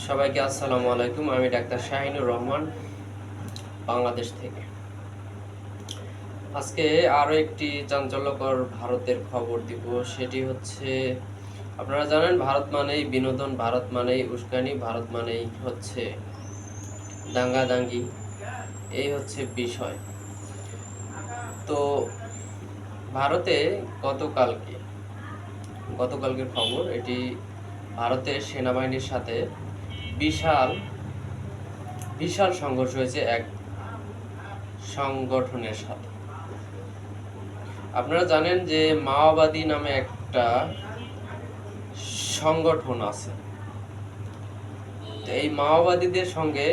সবাইকে আসসালামু আলাইকুম। আমি ডাক্তার শাহিনুর রহমান, বাংলাদেশ থেকে। আজকে আরও একটি চাঞ্চল্যকর ভারতের খবর দিব। সেটি হচ্ছে, আপনারা জানেন, ভারত মানেই বিনোদন, ভারত মানেই উস্কানি, ভারত মানেই হচ্ছে দাঙ্গাদাঙ্গি। এই হচ্ছে বিষয়। তো ভারতে গতকালকে, গতকালকের খবর, এটি ভারতের সেনাবাহিনীর সাথে বিশাল বিশাল সংঘর্ষ হয়েছে এক সংগঠনের সাথে। আপনারা জানেন যে মাওবাদী নামে একটা সংগঠন আছে। এই মাওবাদীদের সঙ্গে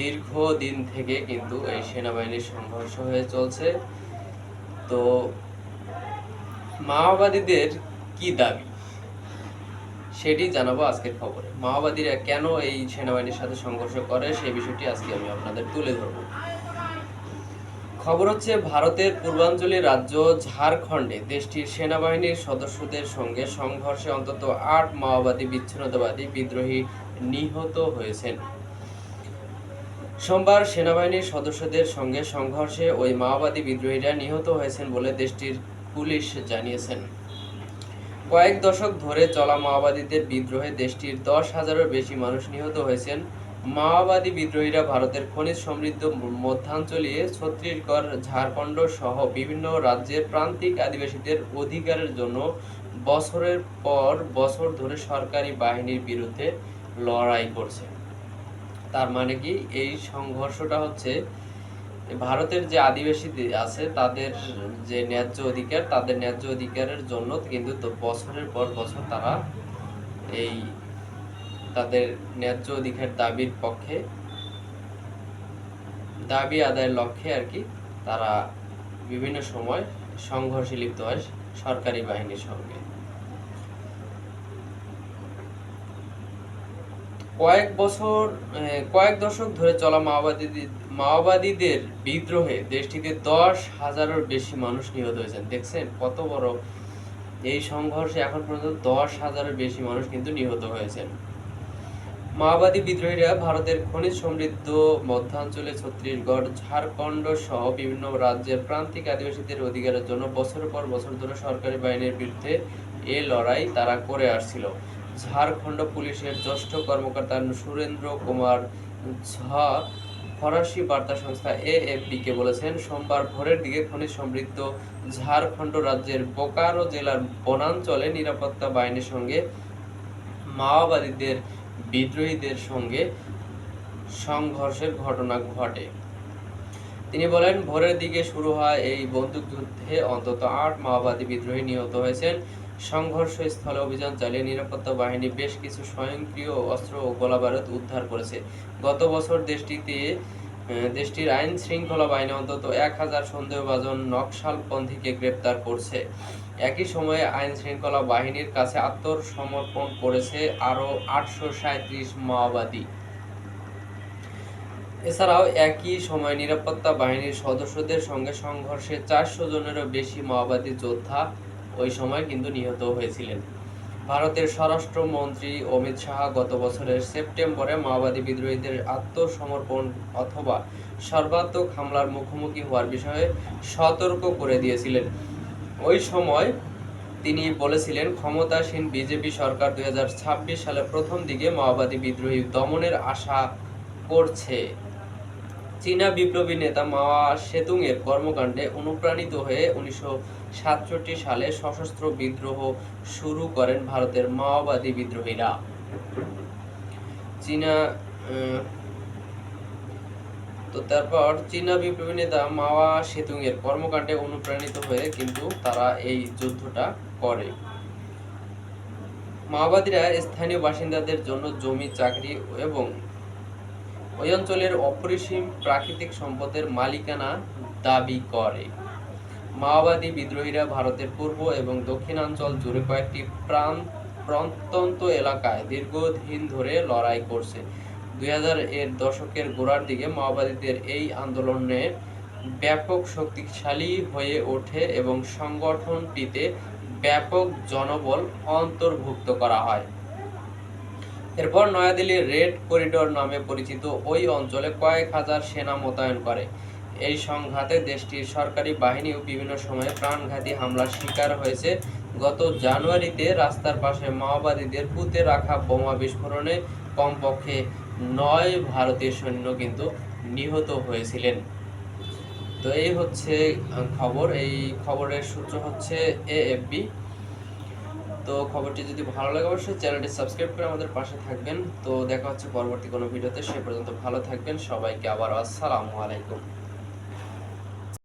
দীর্ঘ দিন থেকে কিন্তু এই সেনাবাহিনীর সংঘর্ষ হয়ে চলছে। তো মাওবাদীদের কি দাবি? সেটি জানাব আজকের খবরে। মাওবাদীরা কেন এই সেনাবাহিনীর সাথে সংঘর্ষ করে, সেই বিষয়টি আজকে আমি আপনাদের তুলে ধরব। খবর হচ্ছে, ভারতের পূর্বাঞ্চলীয় রাজ্য ঝাড়খণ্ডে দেশটির সেনাবাহিনীর সদস্যদের সঙ্গে সংঘর্ষে অন্তত আট মাওবাদী বিচ্ছিন্নতাবাদী বিদ্রোহী নিহত হয়েছেন। সোমবার সেনাবাহিনীর সদস্যদের সঙ্গে সংঘর্ষে ওই মাওবাদী বিদ্রোহীরা নিহত হয়েছেন বলে দেশটির পুলিশ জানিয়েছেন। কয়েক দশক ধরে চলা মাওবাদীদের বিদ্রোহে দেশটির দশ হাজারের বেশি মানুষ নিহত হয়েছেন। মাওবাদী বিদ্রোহীরা ভারতের খনিজ সমৃদ্ধ মধ্যাঞ্চলীয় ছত্তিশগড়, ঝাড়খণ্ড সহ বিভিন্ন রাজ্যের প্রান্তিক আদিবাসীদের অধিকারের জন্য বছরের পর বছর ধরে সরকারি বাহিনীর বিরুদ্ধে লড়াই করছে। তার মানে কি? এই সংঘর্ষটা হচ্ছে ভারতের যে আদিবাসী আছে, তাদের যে ন্যায্য অধিকার, তাদের ন্যায্য অধিকারের জন্য কিন্তু বছরের পর বছর তারা এই তাদের ন্যায্য অধিকার দাবির পক্ষে, দাবি আদায়ের লক্ষ্যে আর কি তারা বিভিন্ন সময় সংঘর্ষে লিপ্ত হয় সরকারি বাহিনীর সঙ্গে। কয়েক বছর কয়েক দশক ধরে চলা মাওবাদী, মাওবাদীদের বিদ্রোহে দেশটিতে দশ হাজারের বেশি মানুষ নিহত হয়েছেন। দেখছেন কত বড় এই সংঘর্ষে এখন পর্যন্ত দশ হাজারের বেশি মানুষ কিন্তু নিহত হয়েছেন। মাওবাদী বিদ্রোহীরা ভারতের খনিজ সমৃদ্ধ মধ্যাঞ্চলে ছত্তিশগড়, ঝাড়খণ্ড সহ বিভিন্ন রাজ্যের প্রান্তিক আদিবাসীদের অধিকারের জন্য বছরের পর বছর ধরে সরকারি বাহিনীর বিরুদ্ধে এ লড়াই তারা করে আসছিল। ঝাড়খণ্ড পুলিশের জ্যেষ্ঠ কর্মকর্তা সুরেন্দ্র কুমার ঝা ফরাসি বার্তা সংস্থা এএফপি কে বলেছেন, সোমবার ভোরের দিকে খনিজ সমৃদ্ধ ঝাড়খণ্ড রাজ্যের বোকারো জেলার বনাঞ্চলে নিরাপত্তা বাহিনীর সঙ্গে মাওবাদীদের বিদ্রোহীদের সঙ্গে সংঘর্ষের ঘটনা ঘটে। তিনি বলেন, ভোরের দিকে শুরু হয় এই বন্দুকযুদ্ধে অন্তত আট মাওবাদী বিদ্রোহী নিহত হয়েছেন। সংঘর্ষস্থলে অভিযান চালিয়ে নিরাপত্তা বাহিনী বেশ কিছু স্বয়ংক্রিয় অস্ত্র ও গোলাবারুদ উদ্ধার করেছে। গত বছর দেশটিতে দেশটির আইন শৃঙ্খলা বাহিনী অন্তত এক হাজার সন্দেহভাজন নকশালপন্থীকে গ্রেপ্তার করছে। একই সময়ে আইন শৃঙ্খলা বাহিনীর কাছে আত্মসমর্পণ করেছে আরও আটশো মাওবাদী। এছাড়াও একই সময় নিরাপত্তা বাহিনীর সদস্যদের সঙ্গে সংঘর্ষে চারশো জনেরও বেশি মাওবাদী যোদ্ধা ওই সময় কিন্তু নিহত হয়েছিলেন। ভারতের স্বরাষ্ট্রমন্ত্রী অমিত শাহ গত বছরের সেপ্টেম্বরে মাওবাদী বিদ্রোহীদের আত্মসমর্পণ অথবা সর্বাত্মক হামলার মুখোমুখি হওয়ার বিষয়ে সতর্ক করে দিয়েছিলেন। ওই সময় তিনি বলেছিলেন, ক্ষমতাসীন বিজেপি সরকার দুই সালের প্রথম দিকে মাওবাদী বিদ্রোহী দমনের আশা করছে। চীনা বিপ্লবী নেতা মাওয়া সেতুং এর কর্মকাণ্ডে অনুপ্রাণিত হয়ে উনিশশো সাতষট্টি সালে সশস্ত্র বিদ্রোহ শুরু করেন ভারতের মাওবাদী বিদ্রোহীরা। চীনা তো তারপর চীনা বিপ্লবী নেতা মাওয়া সেতুং এর কর্মকাণ্ডে অনুপ্রাণিত হয়ে কিন্তু তারা এই যুদ্ধটা করে। মাওবাদীরা স্থানীয় বাসিন্দাদের জন্য জমি, চাকরি এবং ওই অঞ্চলের অপরিসীম প্রাকৃতিক সম্পদের মালিকানা দাবি করে। মাওবাদী বিদ্রোহীরা ভারতের পূর্ব এবং দক্ষিণাঞ্চল জুড়ে কয়েকটি প্রাণ, প্রত্যন্ত এলাকায় দীর্ঘদিন ধরে লড়াই করছে। দুই হাজার এর দশকের গোড়ার দিকে মাওবাদীদের এই আন্দোলনে ব্যাপক শক্তিশালী হয়ে ওঠে এবং সংগঠনটিতে ব্যাপক জনবল অন্তর্ভুক্ত করা হয়। এরপর নয়াদিল্লির রেড করিডোর নামে পরিচিত ওই অঞ্চলে কয়েক হাজার সেনা মোতায়েন করে। এই সংঘাতে দেশটির সরকারি বাহিনীও বিভিন্ন সময়ে প্রাণঘাতী হামলার শিকার হয়েছে। গত জানুয়ারিতে রাস্তার পাশে মাওবাদীদের পুঁতে রাখা বোমা বিস্ফোরণে কমপক্ষে নয় ভারতীয় সৈন্য কিন্তু নিহত হয়েছিলেন। তো এই হচ্ছে খবর। এই খবরের সূত্র হচ্ছে এএফবি। তো খবরটি যদি ভালো লাগে অবশ্যই চ্যানেলটি সাবস্ক্রাইব করে আমাদের পাশে থাকবেন। তো দেখা হচ্ছে পরবর্তী কোনো ভিডিওতে, সে পর্যন্ত ভালো থাকবেন। সবাইকে আবার আসসালামু আলাইকুম।